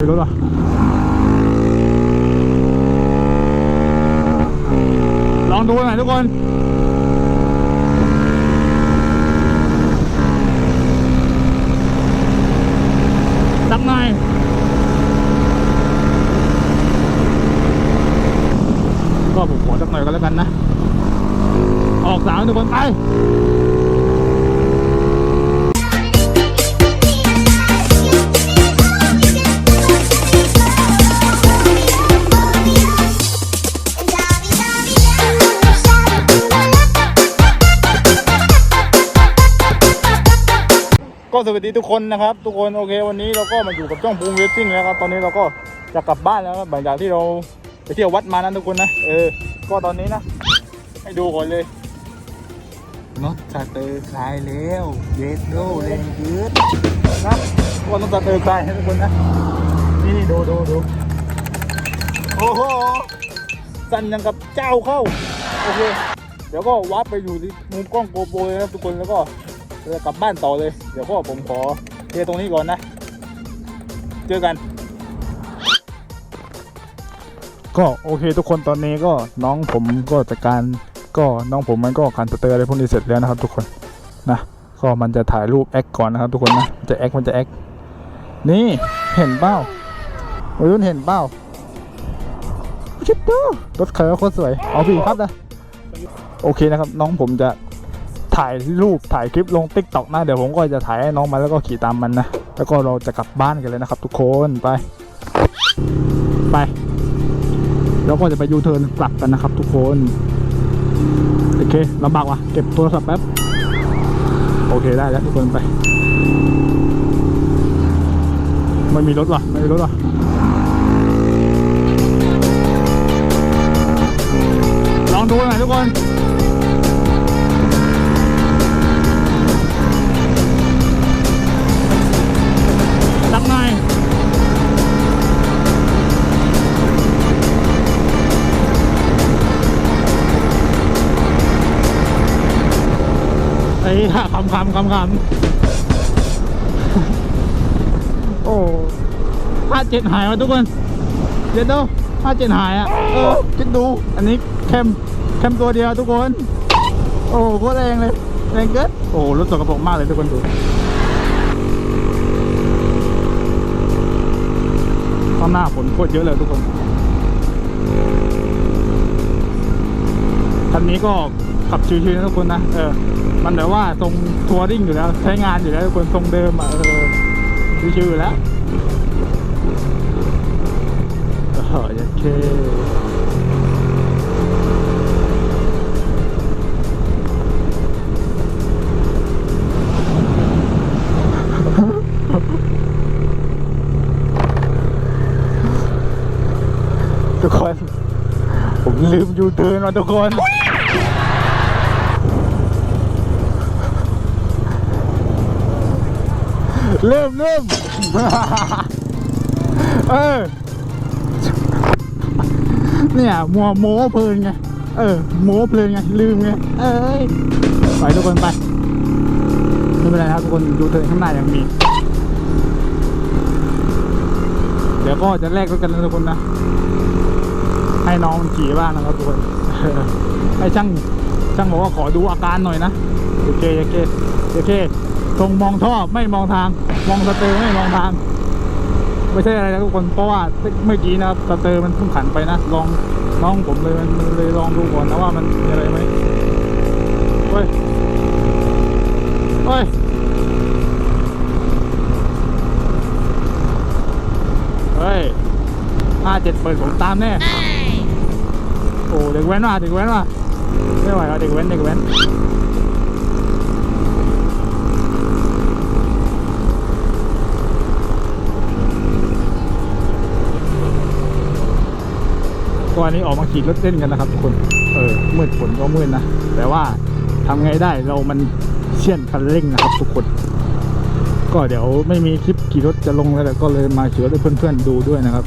ไม่รู้หรอลองดูหน่อยทุกคนสักหน่อยก็ผมขอสักหน่อยก็แล้วกันนะ ออกสามทุกคนไป ก็สวัสดีทุกคนนะครับ ทุกคนโอเค วันนี้เราก็มาอยู่กับช่องบูมเวสซิ่งแล้วครับตอนนี้เราก็จะกลับบ้านแล้วหลังจากที่เราไปเที่ยววัดมานั้นทุกคนนะเออ ก็ตอนนี้นะ ให้ดูก่อนเลยน็อตสเตอร์คลายแล้วเยสโดเลนยืดนะก็น็อตสเตอร์คลายให้ทุกคนนะนี่นี่ดูดูดูโอ้โหสั่นยังกับเจ้าเข้าโอเคเดี๋ยวก็วัดไปอยู่ที่มุมกล้องโกโปรเลยนะทุกคนแล้วก็ จะกลับบ้านต่อเลย เดี๋ยวพ่อผมขอเทตรงนี้ก่อนนะ เจอกัน ก็โอเคทุกคนตอนนี้ก็น้องผมก็จัดการก็น้องผมมันก็คันสเตอร์อะไรพวกนี้เสร็จแล้วนะครับทุกคนนะก็มันจะถ่ายรูปแอคก่อนนะครับ ทุกคนนะจะแอคมันจะแอคนี่เห็นเป้าวัยรุ่นเห็นเป้าชิปเปอร์รถใครว่าโคตรสวยเอาพี่ครับนะโอเคนะครับ น้องผมจะ ถ่ายรูปถ่ายคลิปลงติ๊กต็อกนะเดี๋ยวผมก็จะถ่ายให้น้องมาแล้วก็ขี่ตามมันนะ แล้วก็เราจะกลับบ้านกันเลยนะครับทุกคนไป ไปแล้วก็จะไปยูเทิร์นกลับกันนะครับทุกคนโอเคลำบากว่ะเก็บโทรศัพท์แป๊บโอเคได้แล้วทุกคนไปไม่มีรถว่ะไม่มีรถว่ะลองดูหน่อยทุกคน อ้ห่าคำคำคำคำโอ้ห้าเจ็ดหายมาทุกคนเดี๋ยวดูห้าเจ็ดหายอะเออคิดดู อันนี้แคมแคมตัวเดียวทุกคน โอ้โคตรแรงเลยแรงเกินโอ้รถสกปรกมากเลยทุกคนดูข้างหน้าฝนโคตรเยอะเลยทุกคนคันนี้ก็ขับชิวๆนะทุกคนนะ เออ มันแบบว่าตรงทัวริ่งอยู่แล้ว ใช้งานอยู่แล้วคนตรงเดิมอะเออชิวๆอยู่แล้วอ้โหโอเคทุกคน ผมลืมยูเทิร์นมาทุกคน เริ่มเริ่มเออ เนี่ยมัวโม้เพลินไง เออ โม้เพลินไง ลืมไง เอ้ย ไปทุกคนไป ไม่เป็นไรครับทุกคนยูเทิร์นข้างหน้ายังมี เดี๋ยวก็จะแลกรถกันนะทุกคนนะ ให้น้องมันขี่บ้างนะครับทุกคนให้ช่างช่างบอกว่าขอดูอาการหน่อยนะโอเคโอเคโอเค ตรงมองท่อไม่มองทาง มองสเตอร์ไม่มองทาง ไม่ใช่อะไรนะทุกคนเพราะว่าเมื่อกี้นะครับสเตอร์มันเพิ่งขันไปนะลองน้องผมเลยมันเลยลองดูก่อนนะว่ามันมีอะไรไหมเฮ้ยเฮ้ยเฮ้ยห้าเจ็ดเปิดผมตามแน่โอ้เด็กแว้นว่ะเด็กแว้นว่ะไม่ไหวแล้วเด็กแว้นเด็กแว้น ก็วันนี้ออกมาขี่รถเล่นกันนะครับทุกคนเออมืดฝนก็มืดนะแต่ว่าทำไงได้เรามันเชี่ยนคันเร่งนะครับทุกคนก็เดี๋ยวไม่มีคลิปขี่รถจะลงแล้วแต่ก็เลยมาขี่รถให้เพื่อนๆดูด้วยนะครับ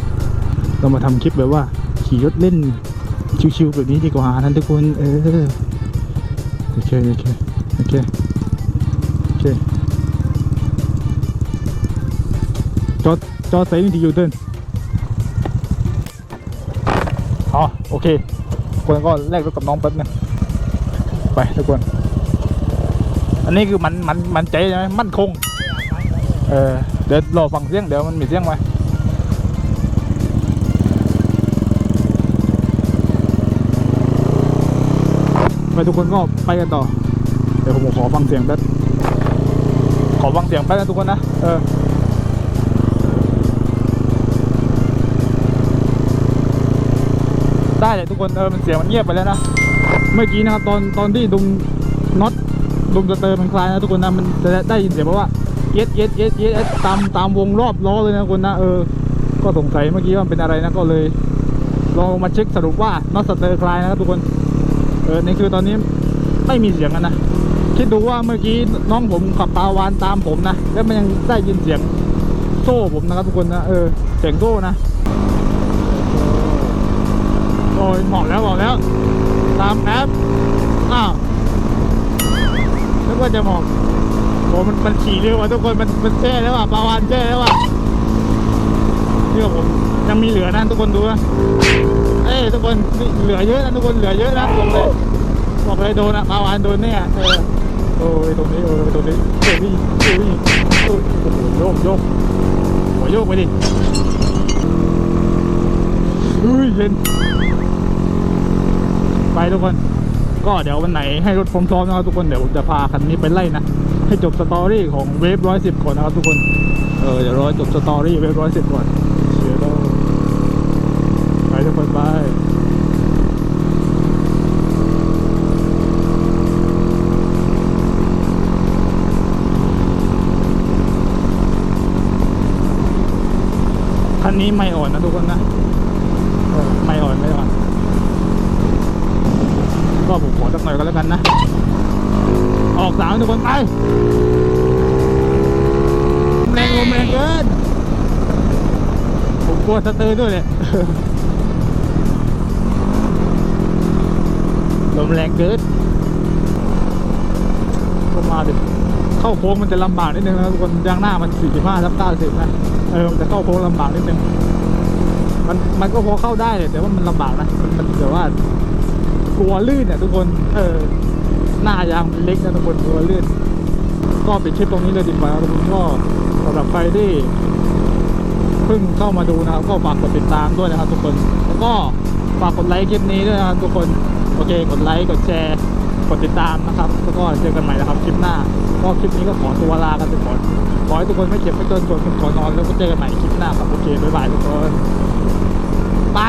เรามาทำคลิปแบบว่าขี่รถเล่นชิวๆแบบนี้ดีกว่านะทุกคนเออโอเคโอเคโอเคโอเคจดจอใส่นี่ที่อยู่เดิน อ๋อโอเคคนก็แลกรถกับน้องแป๊บนึงไปทุกคน อันนี้คือมันมันมันใจใช่ไหมมั่นคง เออเดี๋ยวรอฟังเสียงเดี๋ยวมันมีเสียงไหมไปทุกคนก็ไปกันต่อ เดี๋ยวผมขอฟังเสียงแป๊บขอฟังเสียงแป๊บนะทุกคนนะ เออ ได้เลยทุกคนเออมันเสียงมันเงียบไปแล้วนะเมื่อกี้นะครับตอนตอนที่ดุมน็อตดุมสเตอร์มันคลายนะทุกคนนะมันจะได้ยินเสียงเพราะว่าเย็ดเย็ดเย็ดเย็ดตามตามวงรอบล้อเลยนะทุกคนนะเออ ก็สงสัยเมื่อกี้ว่ามันเป็นอะไรนะก็เลยลองมาเช็คสรุปว่าน็อตสเตอร์คลายนะครับทุกคนเออนี่คือตอนนี้ไม่มีเสียงกันนะคิดดูว่าเมื่อกี้น้องผมขับปลาวานตามผมนะแล้วมันยังได้ยินเสียงโซ่ผมนะครับทุกคนนะเออเสียงโซ่นะ อ้ยเหมาะแล้วเหมาะแล้ว ตามแอปอ้าวนึกว่าจะเหมาะโอ้มันมันขี่เร็วอะทุกคนมันมันแช่แล้วอะปลาวานแช่แล้วอะเชื่อผมยังมีเหลือนะทุกคนดูนะเอ้ยทุกคนเหลือเยอะนะทุกคนเหลือเยอะนะบอกเลยบอกเลยโดนอะปลาวานโดนแน่เออโอ้ยตรงนี้โอ้ยตรงนี้โอ้ยนี่โอ้ยนี่โอ้ยโยกโยกหัวโยกไปดิเฮ้ยเย็น ทุกคน ก็เดี๋ยววันไหนให้รถพร้อมๆนะครับทุกคนเดี๋ยวผมจะพาคันนี้ไปไล่นะให้จบสตอรี่ของเวฟร้อยสิบก่อนนะครับทุกคนเออเดี๋ยวรอจบสตอรี่เวฟร้อยสิบก่อนเชียร์ไปทุกคนไปคันนี้ไม่อ่อนนะทุกคนนะไม่อ่อนไม่อ่อน ก็ผมขอสักหน่อยก็แล้วกันนะ ออกสามทุกคนไปแรงลมแรงเกินผมกลัวสะเตือนด้วยเนี่ยลมแรงเกินก็มาดิเข้าโค้งมันจะลำบากนิดนึงนะทุกคนยางหน้ามัน45ทับ90นะเออมันจะเข้าโค้งลำบากนิดนึงมันมันก็พอเข้าได้เลยแต่ว่ามันลำบากนะมันแบบว่า ลัวลื่นเนี่ยทุกคน เออ หน้ายางมันเล็กนะทุกคนกลัวลื่น ก็ปิดคลิปตรงนี้เลยดีกว่าทุกคนก็สำหรับใครที่เพิ่งเข้ามาดูนะครับ ก็ฝากกดติดตามด้วยนะครับ ทุกคน แล้วก็ฝากกดไลค์คลิปนี้ด้วยนะครับทุกคน โอเค กดไลค์ กดแชร์ กดติดตามนะครับ แล้วก็เจอกันใหม่นะครับคลิปหน้า ก็คลิปนี้ก็ขอตัวลากันไปก่อน ขอให้ทุกคนไม่เจ็บไม่จนจนขอนอนแล้วก็เจอกันใหม่คลิปหน้าครับ โอเค บ๊ายบายทุกคน ไป